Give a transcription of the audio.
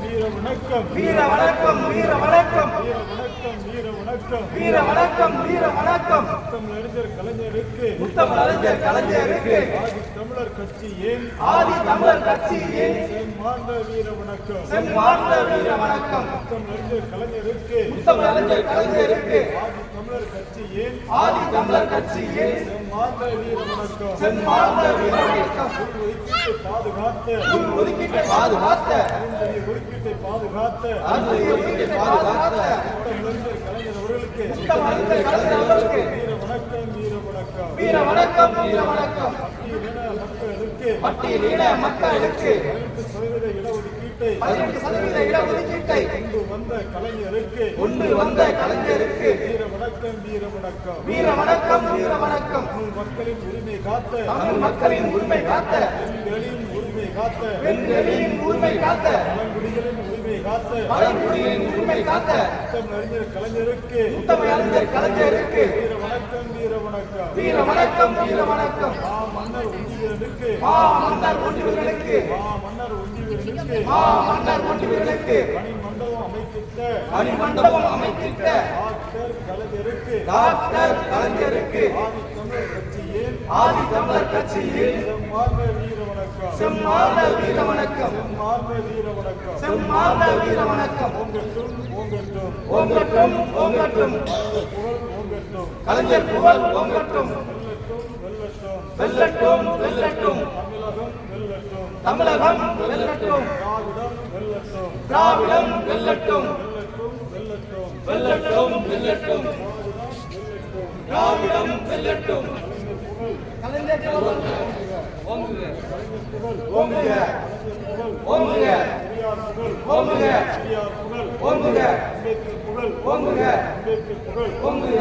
வீர வணக்கம் வீர வணக்கம் வீர வணக்கம் வீர வணக்கம் வீர வணக்கம் வீர வணக்கம் வீர வணக்கம் தமிழறிஞர் கலைஞருக்கு. முத்தமிழ் அறிஞர் கலைஞருக்கு. ஆதி தமிழர் கட்சி ஏன்? ஆதி தமிழர் கட்சியின் செம்மாண்ட வீர வணக்கம் செம்மார்ந்த வீர வணக்கம் தமிழறிஞர் கலைஞருக்கு. முத்தமிழ் அறிஞர் கலைஞருக்கு. ஆதி தமிழர் கட்சி ஏன் ஆதி தமிழர் கட்சியின் செம்மாண்ட வீர வணக்கம். செம்மார்ந்த வீர வணக்கம். ஒதுக்கீட்டை பாதுகாத்த. ஒதுக்கீட்டை பாதுகாத்த. ஒதுக்கீட்டை பாதுகாத்த. அருந்ததி ஒதுக்கீட்டை பாதுகாத்த. கலைஞர் அவர்களுக்கு. கலைஞர் அவர்களுக்கு. வீர வணக்கம் வீர வணக்கம். வீர வணக்கம் வீர வணக்கம். மக்களுக்கு. பட்டியலின மக்களுக்கு. சதவீத இடஒதுக்கீட்டை. பதினெட்டு சதவீத இடஒதுக்கீட்டை. கொண்டு வந்த கலைஞருக்கு. கொண்டு வந்த கலைஞருக்கு. வீர வணக்கம் வீர வணக்கம். வீர வணக்கம் வீர வணக்கம். தமிழ் மக்களின் உரிமை காத்த. தமிழ் மக்களின் உரிமை காத்த. பெண்களின் உரிமை காத்த. பெண்களின் உரிமை காத்த. பழங்குடிகளின் உரிமை காத்த. பழங்குடியின் உரிமை காத்த. தமிழறிஞர் கலைஞருக்கு. முத்தமிழ் அறிஞர் கலைஞருக்கு. வீர வணக்கம் வீர வணக்கம். வீர வணக்கம் வீர வணக்கம். மா மன்னர் ஒன்றியனுக்கு மா மன்னர் ஒன்றுவர்களுக்கு மா மன்னர் ஒன்றியனுக்கு மா மன்னர் ஒன்றுவர்களுக்கு பணி மண்டபம் அமைத்திட்ட அமைத்திட்ட டாக்டர் கலைஞருக்கு டாக்டர் கலைஞருக்கு ஆதி தமிழர் கட்சியின் ஆதி தமிழர் கட்சியில் செம்மார்ந்த வீர வணக்கம் செம்மார்ந்த வீர வணக்கம் செம்மார்ந்த வீர வணக்கம் செம்மார்ந்த வீர வணக்கம் ஓங்கட்டும் ஓங்கட்டும் ஓங்கட்டும் ஓங்கட்டும் புகழ் ஓங்கட்டும் கலைஞர் புகழ் ஓங்கட்டும் வெல்லட்டும் வெல்லட்டும் தமிழகம் வெல்லட்டும். தமிழகம் திராவிடம் வெல்லட்டும். திராவிடம் வெல்லட்டும். வெல்லட்டும் திராவிடம் வெல்லட்டும். கலைஞர் புகழ் ஓங்குக. ஓங்குக. ஓங்குக. பெரியார் ஓங்குக. ஓங்குக. ஓங்குக. ஓங்குக.